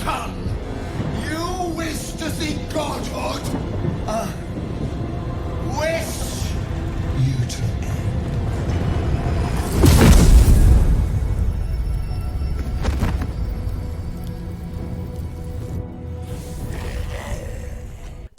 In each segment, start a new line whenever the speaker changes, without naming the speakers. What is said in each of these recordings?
tongue. You wish to see godhood? Uh, wish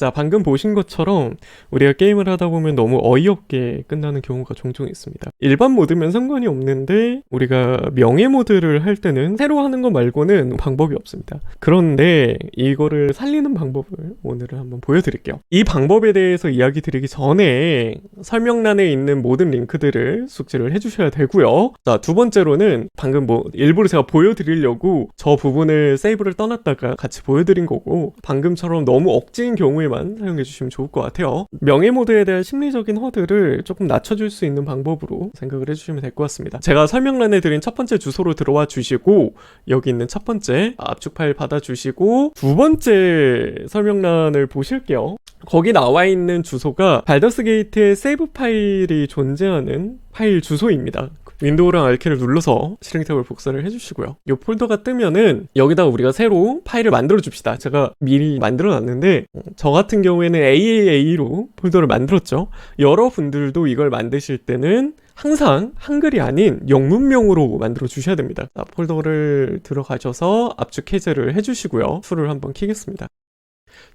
자, 방금 보신 것처럼 우리가 게임을 하다 보면 너무 어이없게 끝나는 경우가 종종 있습니다. 일반 모드면 상관이 없는데 우리가 명예 모드를 할 때는 새로 하는 거 말고는 방법이 없습니다. 그런데 이거를 살리는 방법을 오늘은 한번 보여드릴게요. 이 방법에 대해서 이야기 드리기 전에 설명란에 있는 모든 링크들을 숙지를 해주셔야 되고요. 자, 두 번째로는 방금 뭐 일부러 제가 보여드리려고 저 부분을 세이브를 떠났다가 같이 보여드린 거고 방금처럼 너무 억지인 경우에 만 사용해 주시면 좋을 것 같아요. 명예 모드에 대한 심리적인 허들을 조금 낮춰줄 수 있는 방법으로 생각을 해주시면 될 것 같습니다. 제가 설명란에 드린 첫 번째 주소로 들어와 주시고 여기 있는 첫 번째 압축 파일 받아주시고 두 번째 설명란을 보실게요. 거기 나와 있는 주소가 발더스 게이트의 세이브 파일이 존재하는 파일 주소입니다. 윈도우랑 R키를 눌러서 실행 탭을 복사를 해주시고요. 이 폴더가 뜨면은 여기다가 우리가 새로 파일을 만들어 줍시다. 제가 미리 만들어 놨는데 어, 저 같은 경우에는 AAA로 폴더를 만들었죠. 여러분들도 이걸 만드실 때는 항상 한글이 아닌 영문명으로 만들어 주셔야 됩니다. 자, 폴더를 들어가셔서 압축 해제를 해주시고요. 툴을 한번 키겠습니다.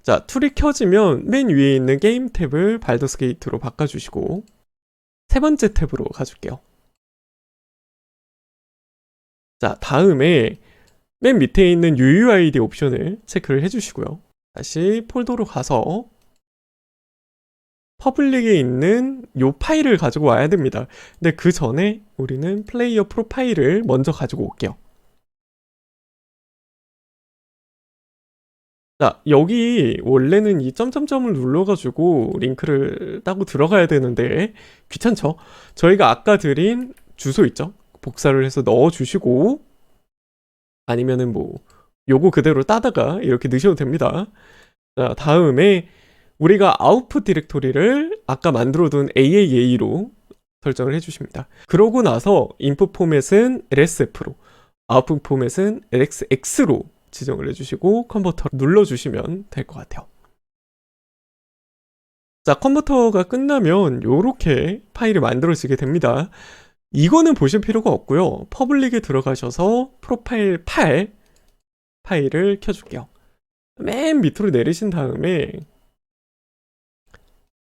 자, 툴이 켜지면 맨 위에 있는 게임 탭을 발더스 게이트로 바꿔주시고 세 번째 탭으로 가줄게요. 자, 다음에 맨 밑에 있는 UUID 옵션을 체크를 해주시고요. 다시 폴더로 가서 퍼블릭에 있는 요 파일을 가지고 와야 됩니다. 근데 그 전에 우리는 플레이어 프로파일을 먼저 가지고 올게요. 자, 여기 원래는 이 점점점을 눌러가지고 링크를 따고 들어가야 되는데 귀찮죠? 저희가 아까 드린 주소 있죠? 복사를 해서 넣어주시고 아니면은 뭐 요거 그대로 따다가 이렇게 넣으셔도 됩니다. 자, 다음에 우리가 아웃풋 디렉토리를 아까 만들어둔 AAA로 설정을 해주십니다. 그러고 나서 인풋 포맷은 LSF로, 아웃풋 포맷은 LXX로 지정을 해주시고 컨버터 눌러주시면 될 것 같아요. 자, 컨버터가 끝나면 이렇게 파일이 만들어지게 됩니다. 이거는 보실 필요가 없고요. 퍼블릭에 들어가셔서 프로파일 8 파일을 켜줄게요. 맨 밑으로 내리신 다음에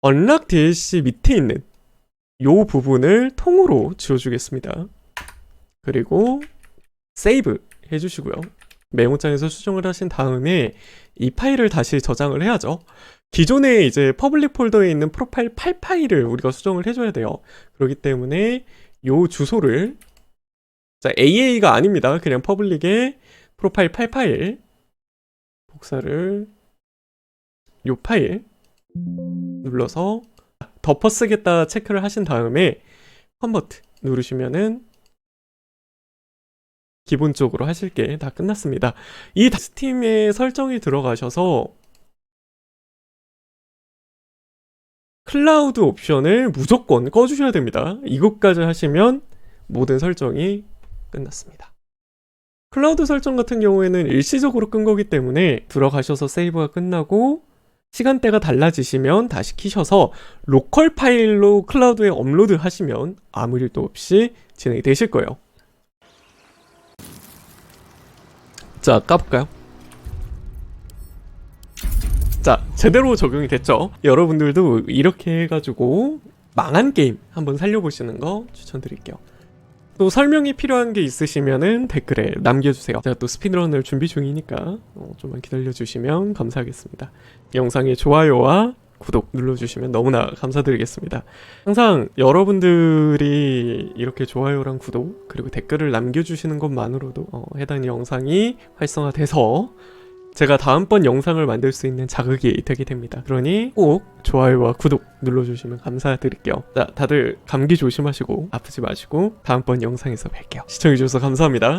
언락 DLC 밑에 있는 요 부분을 통으로 지워주겠습니다. 그리고 세이브 해주시고요. 메모장에서 수정을 하신 다음에 이 파일을 다시 저장을 해야죠. 기존에 이제 퍼블릭 폴더에 있는 프로파일 8 파일을 우리가 수정을 해줘야 돼요. 그렇기 때문에 요 주소를 자 AA가 아닙니다. 그냥 퍼블릭의 프로파일 8 파일 복사를 요 파일 눌러서 덮어 쓰겠다 체크를 하신 다음에 컨버트 누르시면은 기본적으로 하실 게 다 끝났습니다. 이 스팀의 설정이 들어가셔서 클라우드 옵션을 무조건 꺼주셔야 됩니다. 이것까지 하시면 모든 설정이 끝났습니다. 클라우드 설정 같은 경우에는 일시적으로 끈 거기 때문에 들어가셔서 세이브가 끝나고 시간대가 달라지시면 다시 키셔서 로컬 파일로 클라우드에 업로드 하시면 아무 일도 없이 진행이 되실 거예요. 자, 까볼까요? 자, 제대로 적용이 됐죠? 여러분들도 이렇게 해가지고 망한 게임 한번 살려보시는 거 추천드릴게요. 또 설명이 필요한 게 있으시면은 댓글에 남겨주세요. 제가 또 스피드런을 준비 중이니까 어, 좀만 기다려주시면 감사하겠습니다. 영상에 좋아요와 구독 눌러주시면 너무나 감사드리겠습니다. 항상 여러분들이 이렇게 좋아요랑 구독 그리고 댓글을 남겨주시는 것만으로도 어, 해당 영상이 활성화돼서 제가 다음번 영상을 만들 수 있는 자극이 되게 됩니다. 그러니 꼭 좋아요와 구독 눌러주시면 감사드릴게요. 자, 다들 감기 조심하시고 아프지 마시고 다음번 영상에서 뵐게요. 시청해주셔서 감사합니다.